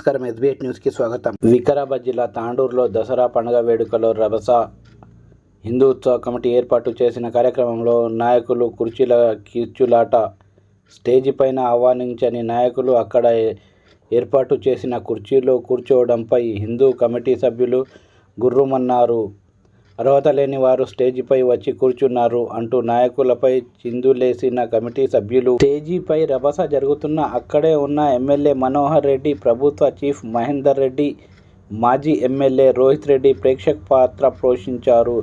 నమస్కారం. ఎస్బీఎట్ న్యూస్కి స్వాగతం. వికారాబాద్ జిల్లా తాండూరులో దసరా పండుగ వేడుకలో రభస హిందూ ఉత్సవ కమిటీ ఏర్పాటు చేసిన కార్యక్రమంలో నాయకులు కుర్చీల కీర్చులాట స్టేజి పైన ఆహ్వానించని నాయకులు అక్కడ ఏ- ఏర్పాటు చేసిన కుర్చీలో కూర్చోవడంపై హిందూ కమిటీ సభ్యులు గుర్రుమన్నారు. అర్హత లేని వారు స్టేజిపై వచ్చి కూర్చున్నారు అంటూ నాయకులపై చిందులేసిన కమిటీ సభ్యులు. స్టేజీపై రభస జరుగుతున్న అక్కడే ఉన్న ఎమ్మెల్యే మనోహర్ రెడ్డి ప్రభుత్వ చీఫ్ మహేందర్ రెడ్డి మాజీ ఎమ్మెల్యే రోహిత్ రెడ్డి ప్రేక్షక పాత్ర పోషించారు.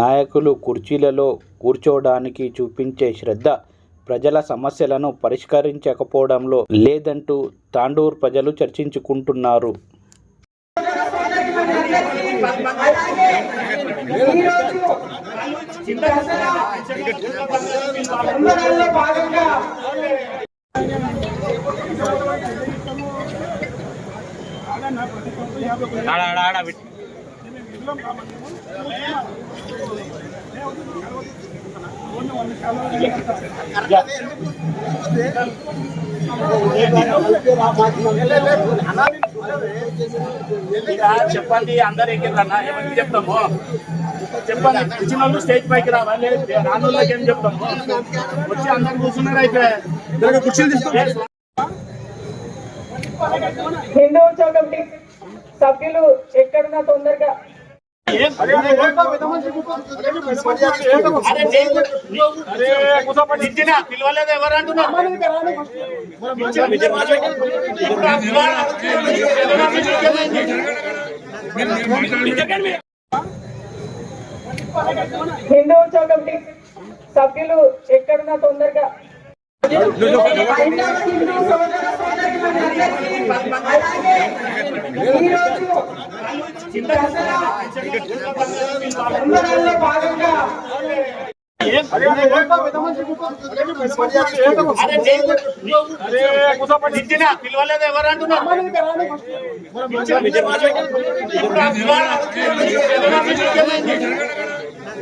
నాయకులు కుర్చీలలో కూర్చోవడానికి చూపించే శ్రద్ధ ప్రజల సమస్యలను పరిష్కరించకపోవడంలో లేదంటూ తాండూర్ ప్రజలు చర్చించుకుంటున్నారు. సంబరాల్లో భాగంగా ఇక చెప్పండి అందరు ఎక్కిరన్నా ఎవరికి చెప్తాము? చెప్పండి. ఇచ్చిన వాళ్ళు స్టేజ్ పైకి రావాలి. రాని ఏం చెప్తాము వచ్చి అందరు కూర్చున్నారు అయితే కుర్చీలు తీసుకో హిందూ ఉత్సవ కమిటీ సభ్యులు ఎక్కడున్నా తొందరగా. పిలవలేదు ఎవరు అంటున్నారు హిందూ ఉత్సవ కమిటీ సభ్యులు ఎక్కడున్నా తొందరగా. భాగంగా పిలవలేదు ఎవరు అంటున్నారు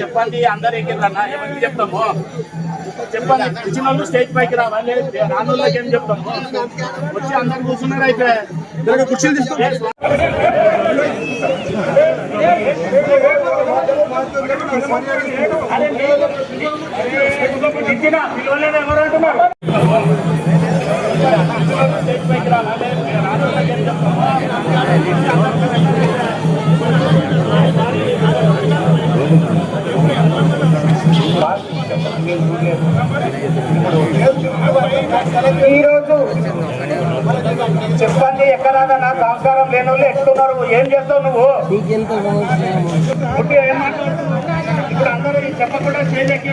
చెప్పండి అందరు ఎక్కిరన్నా ఎవరికి చెప్తాము చెప్పండి ఇచ్చిన వాళ్ళు స్టేజ్ పైకి రావాలి రాని వాళ్ళకి ఏం చెప్తాము వచ్చి అందరు కూర్చున్నారు అయితే కుర్చీలు తీసుకో ఎవరు అంటున్నారు ఈరోజు చెప్పండి ఎక్కడాగా నా సంస్కారం లేని వాళ్ళు ఎక్కుతున్నారు. ఏం చేస్తావు నువ్వు? పుట్టి ఇప్పుడు అందరూ చెప్పకుండా స్టేజ్ ఎవరికి